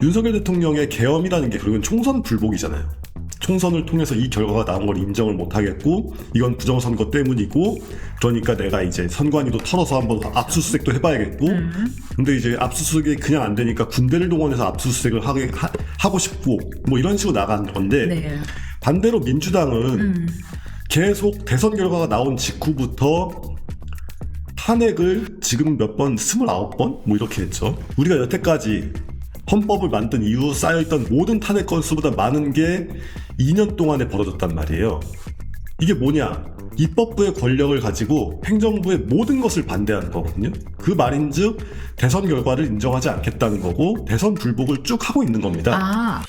윤석열 대통령의 계엄이라는 게 결국은 총선 불복이잖아요. 총선을 통해서 이 결과가 나온 걸 인정을 못 하겠고 이건 부정선거 때문이고 그러니까 내가 이제 선관위도 털어서 한번 압수수색도 해봐야겠고 근데 이제 압수수색이 그냥 안 되니까 군대를 동원해서 압수수색을 하게, 하, 하고 싶고 뭐 이런 식으로 나간 건데 네. 반대로 민주당은 음. 계속 대선 결과가 나온 직후부터 탄핵을 지금 몇 번, 29번? 뭐 이렇게 했죠. 우리가 여태까지 헌법을 만든 이후 쌓여있던 모든 탄핵 건수보다 많은 게 2년 동안에 벌어졌단 말이에요. 이게 뭐냐? 입법부의 권력을 가지고 행정부의 모든 것을 반대하는 거거든요. 그 말인즉 대선 결과를 인정하지 않겠다는 거고 대선 불복을 쭉 하고 있는 겁니다. 아.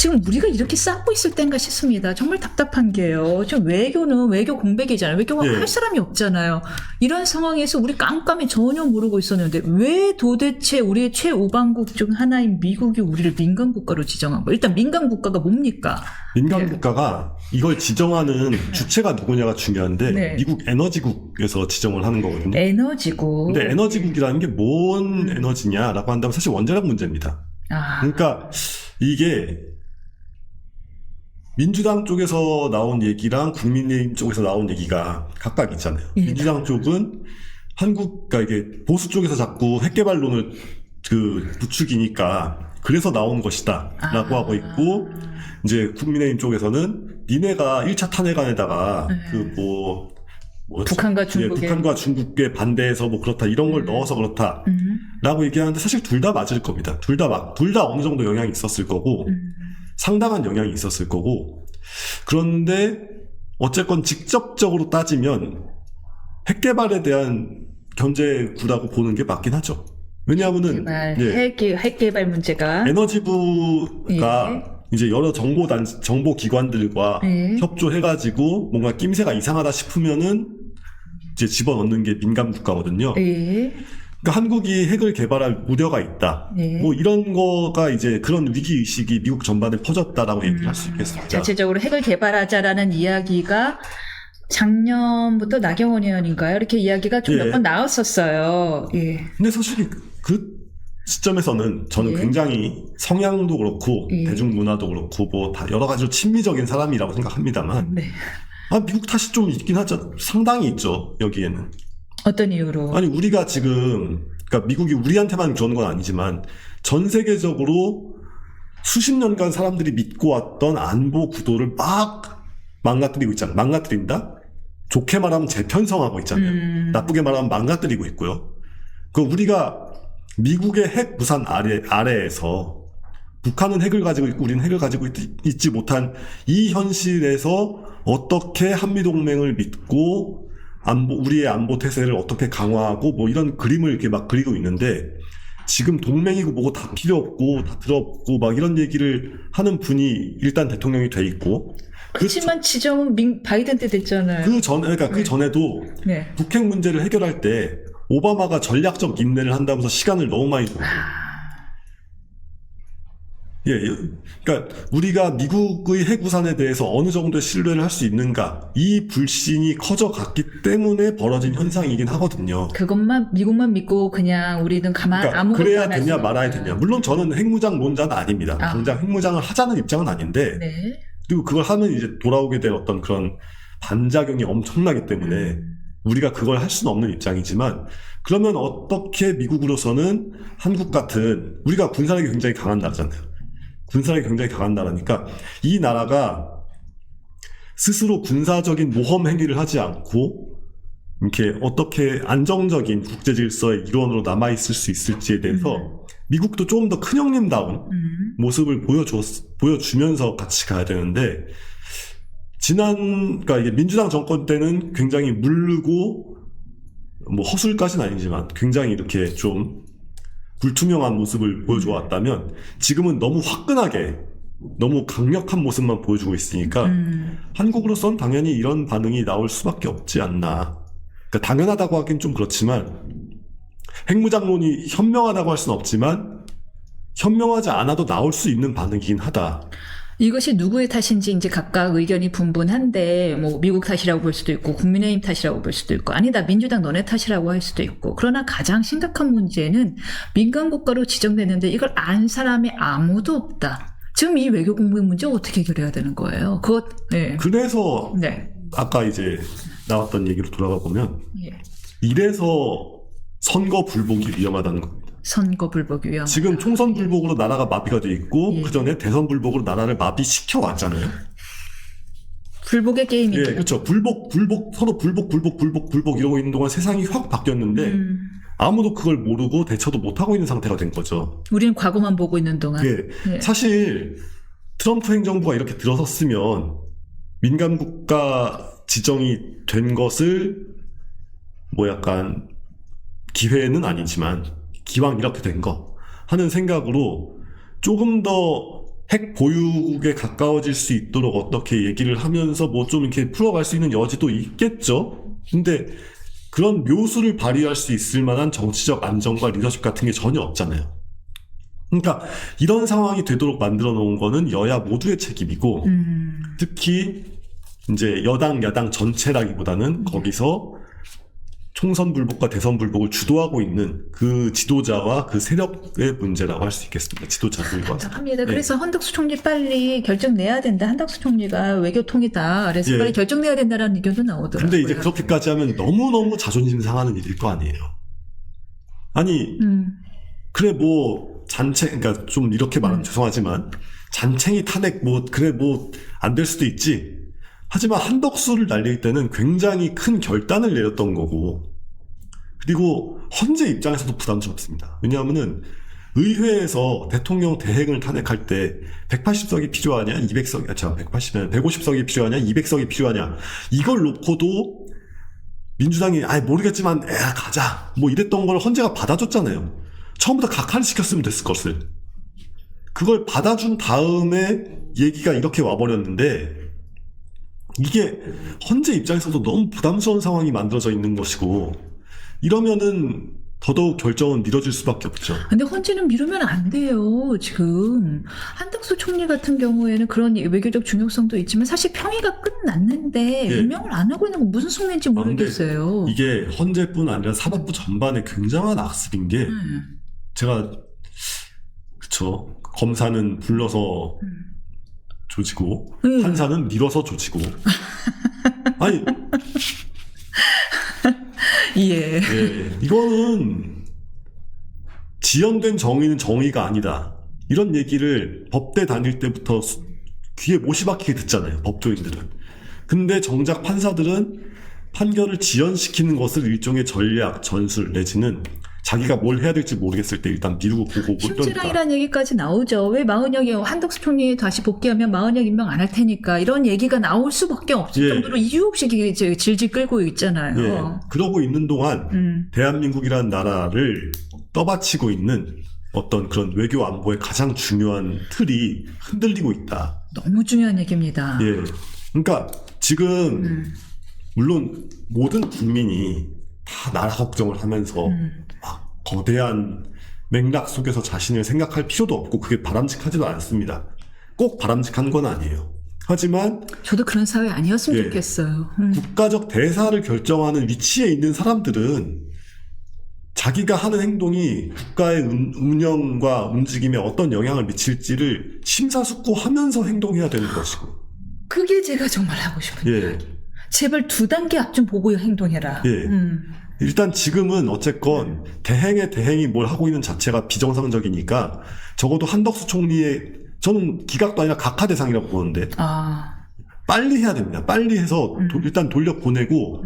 지금 우리가 이렇게 싸우고 있을 땐가 싶습니다. 정말 답답한 게요. 지금 외교는 외교 공백이잖아요. 외교가 예. 할 사람이 없잖아요. 이런 상황에서 우리 깜깜이 전혀 모르고 있었는데 왜 도대체 우리의 최우방국 중 하나인 미국이 우리를 민간 국가로 지정한 거? 일단 민간 국가가 뭡니까? 민간 예. 국가가 이걸 지정하는 주체가 누구냐가 중요한데 네. 미국 에너지국에서 지정을 하는 거거든요. 에너지고. 근데 에너지국이라는 게 뭔 에너지냐라고 한다면 사실 원자력 문제입니다. 아, 그러니까 이게 민주당 쪽에서 나온 얘기랑 국민의힘 쪽에서 나온 얘기가 각각 있잖아요. 예. 민주당 쪽은 한국, 그러니까 이게 보수 쪽에서 자꾸 핵개발론을 그 부추기니까 그래서 나온 것이다 라고 아. 하고 있고 이제 국민의힘 쪽에서는 니네가 1차 탄핵안에다가 네. 그뭐 북한과 중국의- 북한과 중국에 반대해서 뭐 그렇다 이런 걸 음. 넣어서 그렇다 음, 라고 얘기하는데 사실 둘 다 맞을 겁니다. 둘 다 막, 둘 다 어느 정도 영향이 있었을 거고, 음. 상당한 영향이 있었을 거고, 그런데 어쨌건 직접적으로 따지면 핵개발에 대한 견제구라고 보는 게 맞긴 하죠. 왜냐하면은, 예, 핵, 핵 개발 문제가. 에너지부가 예. 이제 여러 정보 단, 정보 기관들과 예. 협조해가지고 뭔가 낌새가 이상하다 싶으면은 이제 집어넣는 게 민감 국가거든요. 예. 그러니까 한국이 핵을 개발할 우려가 있다. 예. 뭐 이런 거가 이제 그런 위기 의식이 미국 전반에 퍼졌다라고 얘기를 할수 있겠습니다. 자체적으로 핵을 개발하자라는 이야기가 작년부터 나경원 의원인가요? 이렇게 이야기가 좀 예. 몇번 나왔었어요. 예. 근데 사실 그 시점에서는 저는 예. 굉장히 성향도 그렇고 예. 대중문화도 그렇고 뭐 다 여러 가지로 친미적인 사람이라고 생각합니다만 네. 아 미국 탓이 좀 있긴 하죠. 상당히 있죠 여기에는. 어떤 이유로? 아니 우리가 지금 그러니까 미국이 우리한테만 그런 건 아니지만 전 세계적으로 수십 년간 사람들이 믿고 왔던 안보 구도를 막 망가뜨리고 있잖아요. 망가뜨린다? 좋게 말하면 재편성하고 있잖아요. 음, 나쁘게 말하면 망가뜨리고 있고요. 그 우리가 미국의 핵 무산 아래, 아래에서 북한은 핵을 가지고 있고 우리는 핵을 가지고 있, 지 못한 이 현실에서 어떻게 한미 동맹을 믿고 안보, 우리의 안보 태세를 어떻게 강화하고 뭐 이런 그림을 이렇게 막 그리고 있는데 지금 동맹이고 뭐고 다 필요 없고 다 필요 없고 막 이런 얘기를 하는 분이 일단 대통령이 돼 있고 그, 그렇지만 지정은 민, 바이든 때 됐잖아요. 그 전에 그러니까 그 네. 전에도 네. 북핵 문제를 해결할 때 오바마가 전략적 인내를 한다면서 시간을 너무 많이 줬고 예, 예. 그러니까 우리가 미국의 핵우산에 대해서 어느 정도의 신뢰를 할 수 있는가 이 불신이 커져갔기 때문에 벌어진 현상이긴 하거든요. 그것만 미국만 믿고 그냥 우리는 가만 그러니까 아무것도 그래야 되냐 말아야. 되냐. 물론 저는 핵무장론자는 아닙니다. 아. 당장 핵무장을 하자는 입장은 아닌데 네. 그리고 그걸 하면 이제 돌아오게 될 어떤 그런 반작용이 엄청나기 때문에 음. 우리가 그걸 할 수는 없는 입장이지만 그러면 어떻게 미국으로서는 한국 같은 우리가 군사력이 굉장히 강한 나라잖아요. 군사력이 굉장히 강한 나라니까 이 나라가 스스로 군사적인 모험 행위를 하지 않고 이렇게 어떻게 안정적인 국제 질서의 일원으로 남아 있을 수 있을지에 대해서 미국도 조금 더 큰 형님다운 음. 모습을 보여줬, 보여주면서 같이 가야 되는데, 지난, 그러니까 이게 민주당 정권 때는 굉장히 물르고, 뭐 허술까지는 아니지만 굉장히 이렇게 좀 불투명한 모습을 보여줘 왔다면, 지금은 너무 화끈하게, 너무 강력한 모습만 보여주고 있으니까, 음. 한국으로선 당연히 이런 반응이 나올 수밖에 없지 않나. 그러니까 당연하다고 하긴 좀 그렇지만 핵무장론이 현명하다고 할 수는 없지만 현명하지 않아도 나올 수 있는 반응이긴 하다. 이것이 누구의 탓인지 이제 각각 의견이 분분한데 뭐 미국 탓이라고 볼 수도 있고 국민의힘 탓이라고 볼 수도 있고 아니다 민주당 너네 탓이라고 할 수도 있고 그러나 가장 심각한 문제는 민간 국가로 지정됐는데 이걸 안 사람이 아무도 없다. 지금 이 외교 공백 문제 어떻게 해결해야 되는 거예요? 그것 네. 그래서 네. 아까 이제 나왔던 얘기로 돌아가 보면 예. 이래서 선거 불복이 위험하다는 겁니다. 선거 불복 위험. 지금 총선 불복으로 나라가 마비가 돼 있고 예. 그 전에 대선 불복으로 나라를 마비시켜 왔잖아요. 불복의 예, 게임이죠. 그렇죠. 불복, 불복, 서로 불복, 불복, 불복, 불복 이러고 있는 동안 세상이 확 바뀌었는데 음, 아무도 그걸 모르고 대처도 못 하고 있는 상태가 된 거죠. 우리는 과거만 보고 있는 동안. 예. 예. 사실 트럼프 행정부가 이렇게 들어섰으면 민간 국가 지정이 된 것을 뭐 약간 기회는 아니지만 기왕 이렇게 된 거 하는 생각으로 조금 더 핵 보유국에 가까워질 수 있도록 어떻게 얘기를 하면서 뭐 좀 이렇게 풀어갈 수 있는 여지도 있겠죠. 근데 그런 묘수를 발휘할 수 있을 만한 정치적 안정과 리더십 같은 게 전혀 없잖아요. 그러니까 이런 상황이 되도록 만들어 놓은 거는 여야 모두의 책임이고 음, 특히 이제 여당 야당 전체라기보다는 거기서 총선 불복과 대선 불복을 주도하고 있는 그 지도자와 그 세력의 문제라고 할 수 있겠습니다. 지도자들과 답답합니다. 네. 그래서 한덕수 총리 빨리 결정 내야 된다. 한덕수 총리가 외교 통이다. 그래서 예. 빨리 결정 내야 된다라는 의견도 나오더라고요. 근데 이제 그렇게까지 하면 너무너무 자존심 상하는 일일 거 아니에요. 아니 음, 그래 뭐 잔챙 그러니까 좀 이렇게 말하면 음. 죄송하지만 잔챙이 탄핵 뭐 그래 뭐 안 될 수도 있지. 하지만 한덕수를 날릴 때는 굉장히 큰 결단을 내렸던 거고 그리고 헌재 입장에서도 부담스럽습니다. 왜냐하면은 의회에서 대통령 대행을 탄핵할 때 180석이 필요하냐, 200석이, 아, 참, 180면 150석이 필요하냐, 200석이 필요하냐, 이걸 놓고도 민주당이, 아 모르겠지만, 에, 가자. 뭐 이랬던 걸 헌재가 받아줬잖아요. 처음부터 각하를 시켰으면 됐을 것을. 그걸 받아준 다음에 얘기가 이렇게 와버렸는데, 이게 헌재 입장에서도 너무 부담스러운 상황이 만들어져 있는 것이고, 이러면은 더더욱 결정은 미뤄질 수밖에 없죠. 근데 헌재는 미루면 안 돼요. 지금 한덕수 총리 같은 경우에는 그런 외교적 중요성도 있지만 사실 평의가 끝났는데 예. 임명을 안 하고 있는 건 무슨 속내인지 모르겠어요. 이게 헌재뿐 아니라 사법부 전반에 굉장한 악습인 게 음, 제가 그쵸 검사는 불러서 음. 조지고 음. 판사는 밀어서 조지고. 아니. 예. 예, 이거는 지연된 정의는 정의가 아니다. 이런 얘기를 법대 다닐 때부터 수- 귀에 못이 박히게 듣잖아요 법조인들은. 근데 정작 판사들은 판결을 지연시키는 것을 일종의 전략 전술 내지는 자기가 뭘 해야 될지 모르겠을 때 일단 미루고 보고 뭐 이러니까 심지랑이라는 얘기까지 나오죠. 왜 마은혁이 한덕수 총리 다시 복귀하면 마은혁 임명 안 할 테니까 이런 얘기가 나올 수밖에 없을 예. 정도로 이유 없이 질질 끌고 있잖아요. 예, 그러고 있는 동안 음, 대한민국이라는 나라를 떠받치고 있는 어떤 그런 외교 안보의 가장 중요한 틀이 흔들리고 있다. 너무 중요한 얘기입니다. 예. 그러니까 지금 음, 물론 모든 국민이 다 나라 걱정을 하면서 음. 막 거대한 맥락 속에서 자신을 생각할 필요도 없고 그게 바람직하지도 않습니다. 꼭 바람직한 건 아니에요. 하지만 저도 그런 사회 아니었으면 예. 좋겠어요. 음. 국가적 대사를 결정하는 위치에 있는 사람들은 자기가 하는 행동이 국가의 운- 운영과 움직임에 어떤 영향을 미칠지를 심사숙고하면서 행동해야 되는 것이고, 그게 제가 정말 하고 싶은 예, 제발 두 단계 앞 좀 보고 행동해라. 예. 음. 일단 지금은 어쨌건 대행의 대행이 뭘 하고 있는 자체가 비정상적이니까 적어도 한덕수 총리의 저는 기각도 아니라 각하 대상이라고 보는데 아, 빨리 해야 됩니다. 빨리 해서 도- 음. 일단 돌려 보내고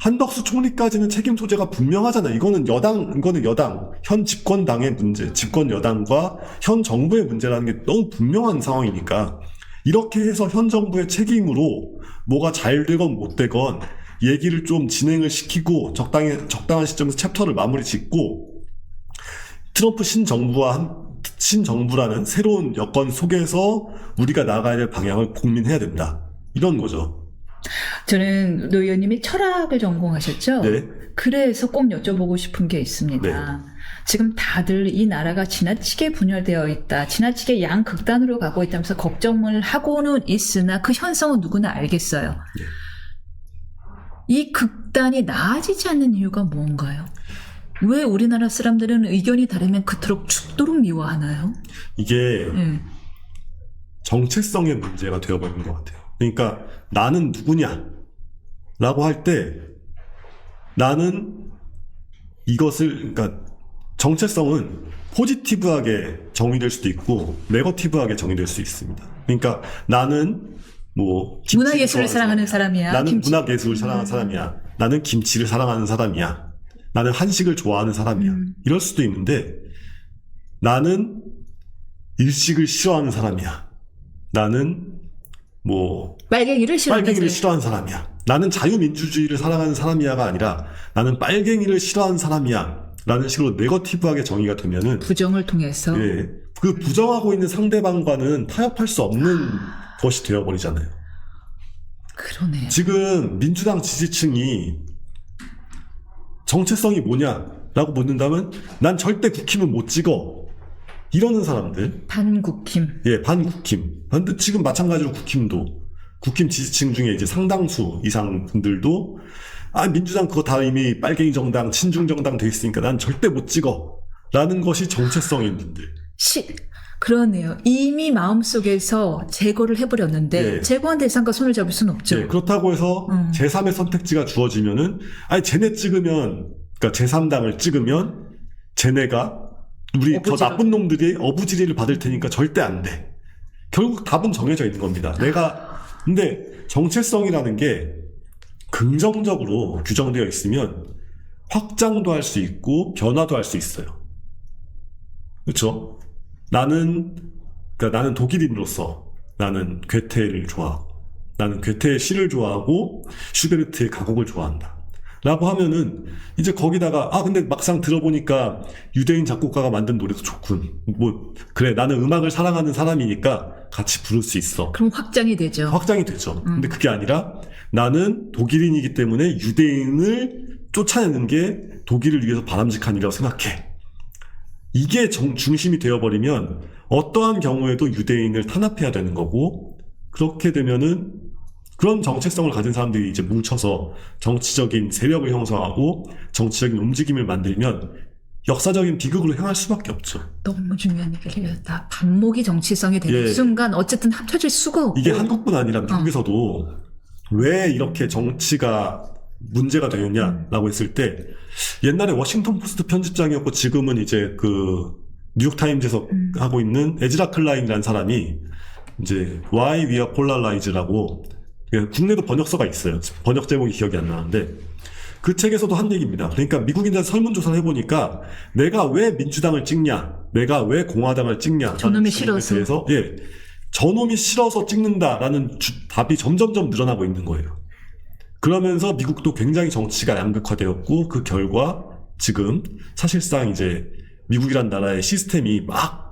한덕수 총리까지는 책임 소재가 분명하잖아요. 이거는 여당, 이거는 여당, 현 집권당의 문제, 집권 여당과 현 정부의 문제라는 게 너무 분명한 상황이니까 이렇게 해서 현 정부의 책임으로 뭐가 잘 되건 못 되건 얘기를 좀 진행을 시키고 적당히, 적당한 시점에서 챕터를 마무리 짓고 트럼프 신정부와 한- 신정부라는 새로운 여건 속에서 우리가 나가야 될 방향을 고민해야 된다. 이런 거죠. 저는 노 의원님이 철학을 전공하셨죠? 네. 그래서 꼭 여쭤보고 싶은 게 있습니다. 네. 지금 다들 이 나라가 지나치게 분열되어 있다, 지나치게 양극단으로 가고 있다면서 걱정을 하고는 있으나 그 현상은 누구나 알겠어요. 네. 이 극단이 나아지지 않는 이유가 뭔가요? 왜 우리나라 사람들은 의견이 다르면 그토록 죽도록 미워하나요? 이게 예. 정체성의 문제가 되어버린 것 같아요. 그러니까 나는 누구냐? 라고 할 때 나는 이것을, 그러니까 정체성은 포지티브하게 정의될 수도 있고 네거티브하게 정의될 수 있습니다. 그러니까 나는 뭐 문화 예술을 좋아하는 사랑하는 사람이야. 나는 김치- 문화 예술을 사랑하는 음. 사람이야. 나는 김치를 사랑하는 사람이야. 나는 한식을 좋아하는 사람이야. 음. 이럴 수도 있는데 나는 일식을 싫어하는 사람이야. 나는 뭐 빨갱이를 싫어하는 빨갱이를. 싫어하는 사람이야. 나는 자유민주주의를 사랑하는 사람이야가 아니라 나는 빨갱이를 싫어하는 사람이야. 라는 식으로 네거티브하게 정의가 되면은 부정을 통해서 예, 그 부정하고 있는 상대방과는 타협할 수 없는 것이 되어버리잖아요. 그러네요. 지금 민주당 지지층이 정체성이 뭐냐라고 묻는다면 난 절대 국힘은 못 찍어 이러는 사람들 반국힘. 예 반국힘 근데 지금 마찬가지로 국힘도 국힘 지지층 중에 이제 상당수 이상 분들도 아 민주당 그거 다 이미 빨갱이 정당 친중 정당 돼 있으니까 난 절대 못 찍어 라는 것이 정체성인 분들 시, 그러네요. 이미 마음속에서 제거를 해버렸는데 예. 제거한 대상과 손을 잡을 수는 없죠. 예, 그렇다고 해서 음. 제3의 선택지가 주어지면은 아니 쟤네 찍으면 그러니까 제3당을 찍으면 쟤네가 우리 저 어부지를. 나쁜 놈들이 어부지리를 받을 테니까 절대 안 돼. 결국 답은 정해져 있는 겁니다. 내가 근데 정체성이라는 게 긍정적으로 규정되어 있으면 확장도 할 수 있고 변화도 할 수 있어요. 그렇죠? 나는 그러니까 나는 독일인으로서 나는 괴테를 좋아하고 나는 괴테의 시를 좋아하고 슈베르트의 가곡을 좋아한다. 라고 하면은 이제 거기다가 아 근데 막상 들어보니까 유대인 작곡가가 만든 노래도 좋군. 뭐 그래 나는 음악을 사랑하는 사람이니까 같이 부를 수 있어. 그럼 확장이 되죠. 확장이 되죠. 근데 그게 아니라 나는 독일인이기 때문에 유대인을 쫓아내는 게 독일을 위해서 바람직한 일이라고 생각해. 이게 정- 중심이 되어버리면 어떠한 경우에도 유대인을 탄압해야 되는 거고 그렇게 되면은 그런 정체성을 가진 사람들이 이제 뭉쳐서 정치적인 세력을 형성하고 정치적인 움직임을 만들면 역사적인 비극으로 향할 수밖에 없죠. 너무 중요한 얘기를 했다. 반목이 정치성이 되는 예. 순간 어쨌든 합쳐질 수가 없고 이게 한국뿐 아니라 미국에서도 왜 이렇게 정치가 문제가 되느냐라고 했을 때 옛날에 워싱턴 포스트 편집장이었고 지금은 이제 그 뉴욕 타임즈에서 음. 하고 있는 에즈라 클라인이라는 사람이 이제 Why We Are Polarized라고 국내도 번역서가 있어요. 번역 제목이 기억이 안 나는데 그 책에서도 한 얘기입니다. 그러니까 미국인들 설문조사를 해보니까 내가 왜 민주당을 찍냐, 내가 왜 공화당을 찍냐, 저놈이 싫어서. 대해서 예, 저놈이 싫어서 찍는다라는 주- 답이 점점점 늘어나고 있는 거예요. 그러면서 미국도 굉장히 정치가 양극화되었고 그 결과 지금 사실상 이제 미국이란 나라의 시스템이 막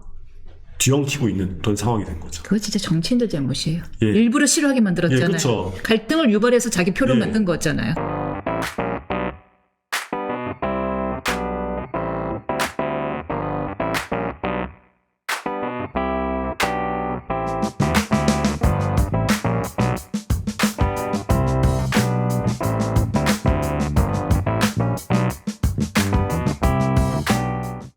뒤엉키고 있는 그런 상황이 된 거죠. 그거 진짜 정치인들 잘못이에요. 예. 일부러 싫어하게 만들었잖아요. 예, 그쵸. 갈등을 유발해서 자기 표를 예. 만든 거잖아요.